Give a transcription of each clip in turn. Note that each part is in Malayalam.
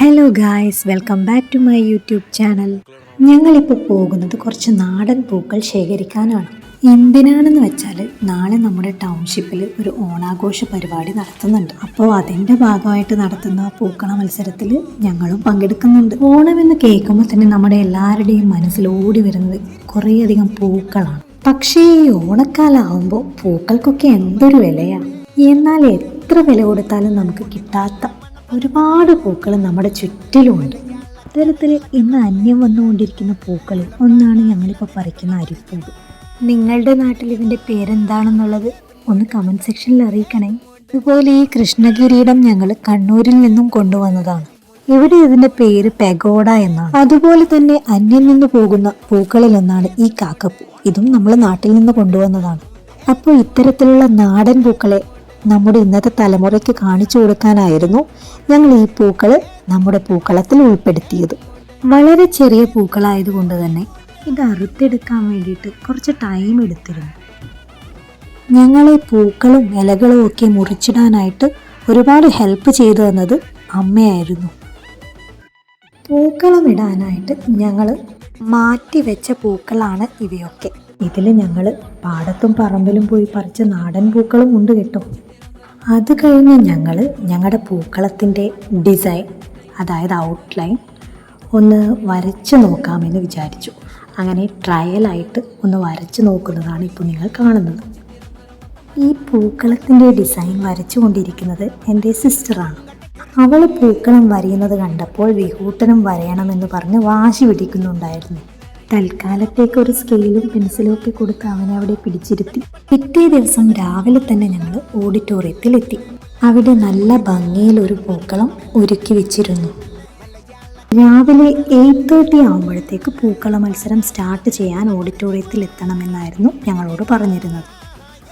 Hello guys welcome back to my YouTube channel ഞങ്ങളിപ്പോൾ പോകുന്നത് കുറച്ച് നാടൻ പൂക്കൾ ശേഖരിക്കാനാണ്. എന്തിനാണെന്ന് വെച്ചാൽ നാളെ നമ്മുടെ ടൗൺഷിപ്പിൽ ഒരു ഓണാഘോഷ പരിപാടി നടത്തുന്നുണ്ട്. അപ്പോൾ അതിന്റെ ഭാഗമായിട്ട് നടത്തുന്ന പൂക്കള മത്സരത്തിൽ ഞങ്ങളും പങ്കെടുക്കുന്നുണ്ട്. ഓണം എന്ന് കേൾക്കുമ്പോൾ തന്നെ നമ്മുടെ എല്ലാവരുടെയും മനസ്സിൽ ഓടി വരുന്നത് കുറേയധികം പൂക്കളാണ്. പക്ഷേ ഈ ഓണക്കാലാവുമ്പോൾ പൂക്കൾക്കൊക്കെ എന്തൊരു വിലയാണ് എന്നാൽ എത്ര വില കൊടുത്താലും നമുക്ക് കിട്ടാത്ത ഒരുപാട് പൂക്കൾ നമ്മുടെ ചുറ്റിലുമുണ്ട്. അത്തരത്തിൽ ഇന്ന് അന്യം വന്നുകൊണ്ടിരിക്കുന്ന പൂക്കളിൽ ഒന്നാണ് ഞങ്ങളിപ്പോൾ പറിക്കുന്ന അരിപ്പൂവ്. നിങ്ങളുടെ നാട്ടിൽ ഇതിന്റെ പേരെന്താണെന്നുള്ളത് ഒന്ന് കമന്റ് സെക്ഷനിൽ അറിയിക്കണേ. അതുപോലെ ഈ കൃഷ്ണകിരീടം ഞങ്ങൾ കണ്ണൂരിൽ നിന്നും കൊണ്ടുവന്നതാണ്. ഇവിടെ ഇതിന്റെ പേര് പെഗോഡ എന്നാണ്. അതുപോലെ തന്നെ അന്യം നിന്ന് പോകുന്ന പൂക്കളിൽ ഒന്നാണ് ഈ കാക്കപ്പൂ. ഇതും നമ്മൾ നാട്ടിൽ നിന്ന് കൊണ്ടുവന്നതാണ്. അപ്പോൾ ഇത്തരത്തിലുള്ള നാടൻ പൂക്കളെ നമ്മുടെ ഇന്നത്തെ തലമുറയ്ക്ക് കാണിച്ചു കൊടുക്കാനായിരുന്നു ഞങ്ങൾ ഈ പൂക്കൾ നമ്മുടെ പൂക്കളത്തിൽ ഉൾപ്പെടുത്തിയത്. വളരെ ചെറിയ പൂക്കളായതുകൊണ്ട് തന്നെ ഇത് അറുത്തെടുക്കാൻ വേണ്ടിയിട്ട് കുറച്ച് ടൈം എടുത്തിരുന്നു. ഞങ്ങളെ പൂക്കളും ഇലകളും ഒക്കെ മുറിച്ചിടാനായിട്ട് ഒരുപാട് ഹെൽപ്പ് ചെയ്തു തന്നത് അമ്മയായിരുന്നു. പൂക്കളം ഇടാനായിട്ട് ഞങ്ങൾ മാറ്റി വെച്ച പൂക്കളാണ് ഇവയൊക്കെ. ഇതിൽ ഞങ്ങൾ പാടത്തും പറമ്പിലും പോയി പറിച്ച നാടൻ പൂക്കളും ഉണ്ട് കേട്ടോ. അത് കഴിഞ്ഞ് ഞങ്ങൾ ഞങ്ങളുടെ പൂക്കളത്തിന്റെ ഡിസൈൻ അതായത് ഔട്ട്ലൈൻ ഒന്ന് വരച്ച് നോക്കാമെന്ന് വിചാരിച്ചു. അങ്ങനെ ട്രയലായിട്ട് ഒന്ന് വരച്ച് നോക്കുന്നതാണ് ഇപ്പോൾ നിങ്ങൾ കാണുന്നത്. ഈ പൂക്കളത്തിന്റെ ഡിസൈൻ വരച്ചു കൊണ്ടിരിക്കുന്നത് എന്റെ സിസ്റ്ററാണ് അവൾ പൂക്കളം വരയുന്നത് കണ്ടപ്പോൾ വിഹൂട്ടനം വരയണമെന്ന് പറഞ്ഞ് വാശി പിടിക്കുന്നുണ്ടായിരുന്നു. തൽക്കാലത്തേക്ക് ഒരു സ്കെയിലും പെൻസിലും ഒക്കെ കൊടുത്ത് അവനെ അവിടെ പിടിച്ചിരുത്തി. പിറ്റേ ദിവസം രാവിലെ തന്നെ ഞങ്ങൾ ഓഡിറ്റോറിയത്തിലെത്തി. അവിടെ നല്ല ഭംഗിയിൽ ഒരു പൂക്കളം ഒരുക്കി വെച്ചിരുന്നു. രാവിലെ എയ്റ്റ് തേർട്ടി ആകുമ്പോഴത്തേക്ക് പൂക്കള മത്സരം സ്റ്റാർട്ട് ചെയ്യാൻ ഓഡിറ്റോറിയത്തിൽ എത്തണമെന്നായിരുന്നു ഞങ്ങളോട് പറഞ്ഞിരുന്നത്.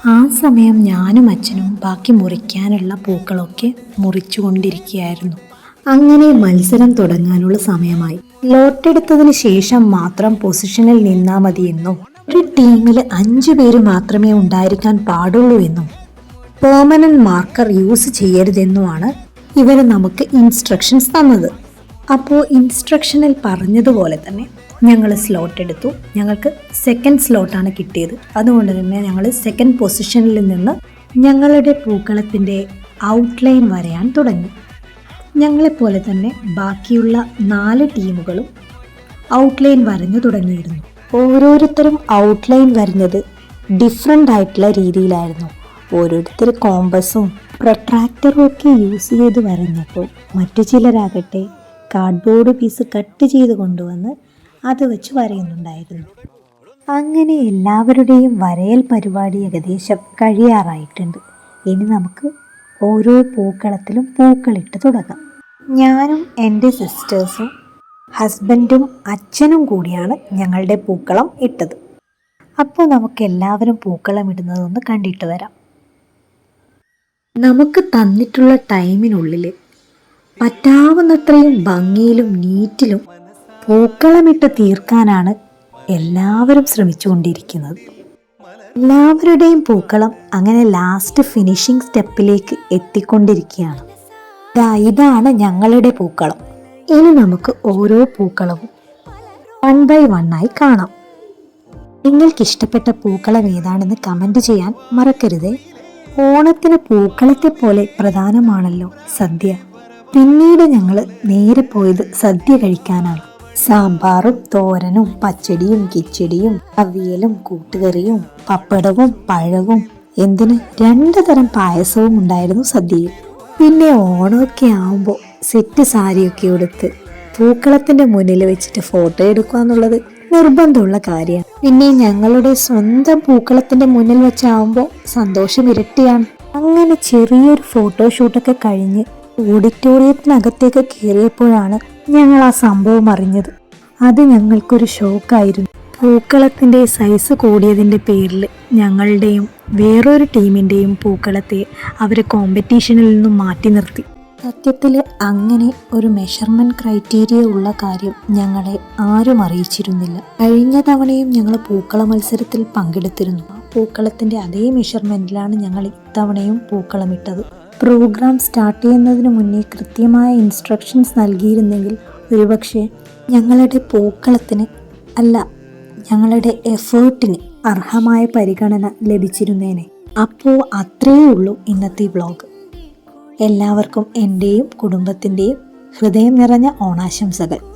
ആ സമയം ഞാനും അച്ഛനും ബാക്കി മുറിക്കാനുള്ള പൂക്കളൊക്കെ മുറിച്ചു കൊണ്ടിരിക്കുകയായിരുന്നു അങ്ങനെ മത്സരം തുടങ്ങാനുള്ള സമയമായി. ലോട്ടെടുത്തതിന് ശേഷം മാത്രം പൊസിഷനിൽ നിന്നാ മതിയെന്നും ഒരു ടീമിൽ അഞ്ചു പേര് മാത്രമേ ഉണ്ടായിരിക്കാൻ പാടുള്ളൂ എന്നും പെർമനന്റ് മാർക്കർ യൂസ് ചെയ്യരുതെന്നുമാണ് ഇവർ നമുക്ക് ഇൻസ്ട്രക്ഷൻസ് തന്നത്. അപ്പോൾ ഇൻസ്ട്രക്ഷനിൽ പറഞ്ഞതുപോലെ തന്നെ ഞങ്ങൾ സ്ലോട്ട് എടുത്തു. ഞങ്ങൾക്ക് സെക്കൻഡ് സ്ലോട്ടാണ് കിട്ടിയത്. അതുകൊണ്ട് തന്നെ ഞങ്ങൾ സെക്കൻഡ് പൊസിഷനിൽ നിന്ന് ഞങ്ങളുടെ പൂക്കളത്തിന്റെ ഔട്ട്ലൈൻ വരയാൻ തുടങ്ങി. ഞങ്ങളെപ്പോലെ തന്നെ ബാക്കിയുള്ള നാല് ടീമുകളും ഔട്ട്ലൈൻ വരഞ്ഞു തുടങ്ങിയിരുന്നു. ഓരോരുത്തരും ഔട്ട്ലൈൻ വരഞ്ഞത് ഡിഫറെന്റ് ആയിട്ടുള്ള രീതിയിലായിരുന്നു. ഓരോരുത്തർ കോമ്പസും പ്രൊട്രാക്ടറും ഒക്കെ യൂസ് ചെയ്ത് വരഞ്ഞപ്പോൾ മറ്റു ചിലരാകട്ടെ കാർഡ്ബോർഡ് പീസ് കട്ട് ചെയ്ത് കൊണ്ടുവന്ന് അത് വെച്ച് വരയുന്നുണ്ടായിരുന്നു. അങ്ങനെ എല്ലാവരുടെയും വരയൽ പരിപാടി ഏകദേശം കഴിയാറായിട്ടുണ്ട്. ഇനി നമുക്ക് ഓരോ പൂക്കളത്തിലും പൂക്കളിട്ട് തുടങ്ങാം. ഞാനും എന്റെ സിസ്റ്റേഴ്സും ഹസ്ബൻഡും അച്ഛനും കൂടിയാണ് ഞങ്ങളുടെ പൂക്കളം ഇട്ടത്. അപ്പോൾ നമുക്ക് എല്ലാവരും പൂക്കളം ഇടുന്നതൊന്ന് കണ്ടിട്ട് വരാം. നമുക്ക് തന്നിട്ടുള്ള ടൈമിനുള്ളിൽ പറ്റാവുന്നത്രയും ഭംഗിയിലും നീറ്റിലും പൂക്കളമിട്ട് തീർക്കാനാണ് എല്ലാവരും ശ്രമിച്ചുകൊണ്ടിരിക്കുന്നത്. എല്ലാവരുടെയും പൂക്കളം അങ്ങനെ ലാസ്റ്റ് ഫിനിഷിംഗ് സ്റ്റെപ്പിലേക്ക് എത്തിക്കൊണ്ടിരിക്കുകയാണ്. ദാ ഇതാണ് ഞങ്ങളുടെ പൂക്കളം. ഇനി നമുക്ക് ഓരോ പൂക്കളവും വൺ ബൈ ആയി കാണാം. നിങ്ങൾക്ക് ഇഷ്ടപ്പെട്ട പൂക്കളം ഏതാണെന്ന് കമന്റ് ചെയ്യാൻ മറക്കരുതേ. ഓണത്തിന് പൂക്കളത്തെ പോലെ പ്രധാനമാണല്ലോ സദ്യ. പിന്നീട് ഞങ്ങൾ നേരെ പോയത് സദ്യ കഴിക്കാനാണ്. സാമ്പാറും തോരനും പച്ചടിയും കിച്ചടിയും അവിയലും കൂട്ടുകറിയും പപ്പടവും പഴവും എന്തിന്? രണ്ടു തരം പായസവും ഉണ്ടായിരുന്നു സദ്യയിൽ. പിന്നെ ഓണമൊക്കെ ആവുമ്പോൾ സെറ്റ് സാരിയൊക്കെ ഉടുത്ത് പൂക്കളത്തിന്റെ മുന്നിൽ വെച്ചിട്ട് ഫോട്ടോ എടുക്കുക എന്നുള്ളത് നിർബന്ധമുള്ള കാര്യമാണ്. പിന്നെ ഞങ്ങളുടെ സ്വന്തം പൂക്കളത്തിന്റെ മുന്നിൽ വെച്ചാവുമ്പോൾ സന്തോഷം ഇരട്ടിയാണ്. അങ്ങനെ ചെറിയൊരു ഫോട്ടോഷൂട്ടൊക്കെ കഴിഞ്ഞ് ഓഡിറ്റോറിയത്തിനകത്തേക്ക് കയറിയപ്പോഴാണ് ഞങ്ങൾ ആ സംഭവം അറിഞ്ഞത്. അത് ഞങ്ങൾക്കൊരു ഷോക്കായിരുന്നു പൂക്കളത്തിന്റെ സൈസ് കൂടിയതിന്റെ പേരിൽ ഞങ്ങളുടെയും വേറൊരു ടീമിന്റെയും പൂക്കളത്തെ അവർ കോമ്പറ്റീഷനിൽ നിന്നും മാറ്റി നിർത്തി. സത്യത്തിൽ അങ്ങനെ ഒരു മെഷർമെന്റ് ക്രൈറ്റീരിയ ഉള്ള കാര്യം ഞങ്ങളെ ആരും അറിയിച്ചിരുന്നില്ല. കഴിഞ്ഞ തവണയും ഞങ്ങൾ പൂക്കള മത്സരത്തിൽ പങ്കെടുത്തിരുന്നു. പൂക്കളത്തിന്റെ അതേ മെഷർമെന്റിലാണ് ഞങ്ങൾ ഇത്തവണയും പൂക്കളമിട്ടത്. പ്രോഗ്രാം സ്റ്റാർട്ട് ചെയ്യുന്നതിന് മുന്നേ കൃത്യമായ ഇൻസ്ട്രക്ഷൻസ് നൽകിയിരുന്നെങ്കിൽ ഒരുപക്ഷെ ഞങ്ങളുടെ പൂക്കളത്തിന് അല്ല ഞങ്ങളുടെ എഫേർട്ടിന് അർഹമായ പരിഗണന ലഭിച്ചിരുന്നേനെ. അപ്പോൾ അത്രയേ ഉള്ളൂ ഇന്നത്തെ വ്ളോഗ് എല്ലാവർക്കും എന്റെയും കുടുംബത്തിന്റെയും ഹൃദയം നിറഞ്ഞ ഓണാശംസകൾ.